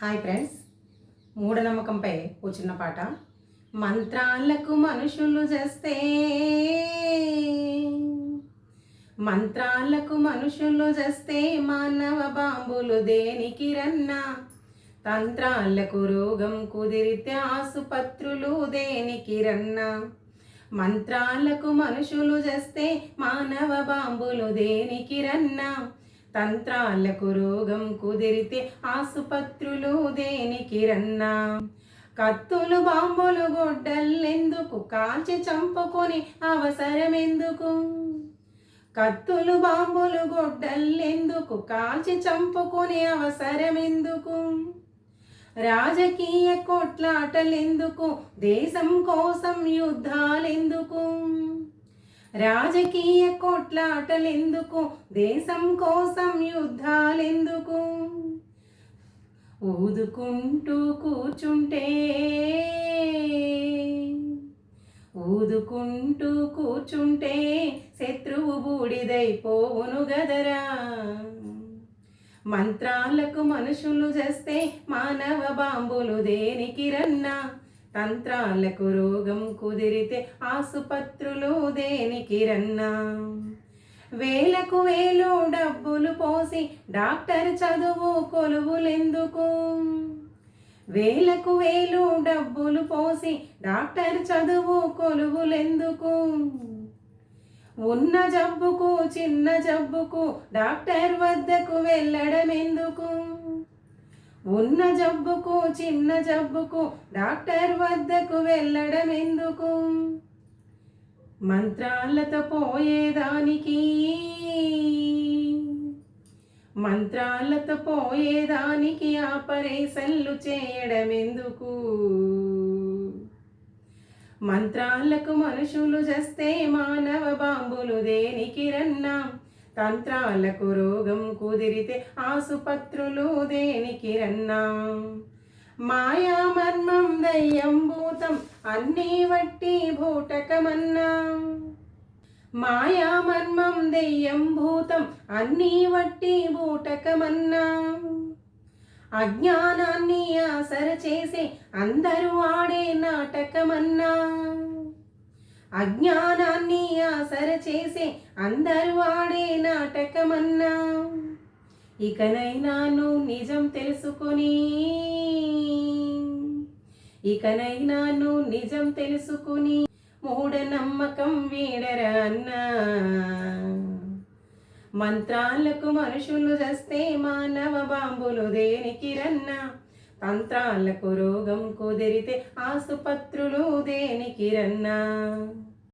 Hi friends. మూఢనమ్మకంపై ఓ చిన్న పాట. మంత్రాలకు మనుషులు చేస్తే మంత్రాలకు మనుషులు చేస్తే మానవ బాంబులు దేనికి రన్నా? తంత్రాలకు రోగం కుదిరితే ఆసుపత్రులు దేనికి రన్నా? మంత్రాలకు మనుషులు చేస్తే మానవ బాంబులు దేనికి రన్నా? తంత్రాలకు రోగం కుదిరితే ఆసుపత్రులు దేనికి రన్నా? కత్తులు బాంబులు గొడ్డల్లెందుకు కాల్చి చంపుకొని అవసరమెందుకు? కత్తులు బాంబులు గొడ్డల్లెందుకు కాల్చి చంపుకొని అవసరమెందుకు? రాజకీయ కొట్లాటలెందుకు? దేశం కోసం యుద్ధాలెందుకు? రాజకీయ కొట్లాటలెందుకు? దేశం కోసం యుద్ధాలెందుకు? ఊదుకుంటూ కూర్చుంటే ఊదుకుంటూ కూర్చుంటే శత్రువు బూడిదైపోవును గదరా. మంత్రాలకు మనుషులు చేస్తే మానవ బాంబులు దేనికి రన్నా తంత్రాలకు రోగం కుదిరితే ఆసుపత్రులు దేనికి రన్నా? వేలకు వేలు డబ్బులు పోసి డాక్టర్ చదువు కొలువులెందుకు? వేలకు వేలు డబ్బులు పోసి డాక్టర్ చదువు కొలువులెందుకు? ఉన్న జబ్బుకు చిన్న జబ్బుకు డాక్టర్ వద్దకు వెళ్ళడం ఎందుకు ఉన్న జబ్బుకు చిన్న జబ్బుకు డాక్టర్ వద్దకు వెళ్ళడం ఎందుకు? మంత్రాలతో పోయేదానికి. మంత్రాలతో పోయేదానికి ఆపరేషన్లు చేయడం ఎందుకు? మంత్రాలకు మనుషులు చేస్తే మానవ బాంబులు దేనికి రన్నా? తంత్రాలకు రోగం కుదిరితే ఆసుపత్రులు దేనికి రన్నా? మాయా మర్మం దయ్యం భూతం అన్నీ వట్టి భూటకమన్నా? మాయా మర్మం దెయ్యం భూతం అన్నీ వట్టి భూటకమన్నా? అజ్ఞానాన్ని ఆసర చేసి అందరూ ఆడే నాటకమన్నా? అజ్ఞానాన్ని ఆసర చేసే అందరు ఆడే నాటకమన్నా. ఇకనైనాను నిజం తెలుసుకొని ఇకనైనాను నిజం తెలుసుకుని మూఢనమ్మకం వీడరా అన్నా. మంత్రాలకు మనుషులు చేస్తే మానవ బాంబులు దేనికి రన్నా తంత్రాలకు రోగం కుదిరితే ఆసుపత్రులు దేనికి రన్నా?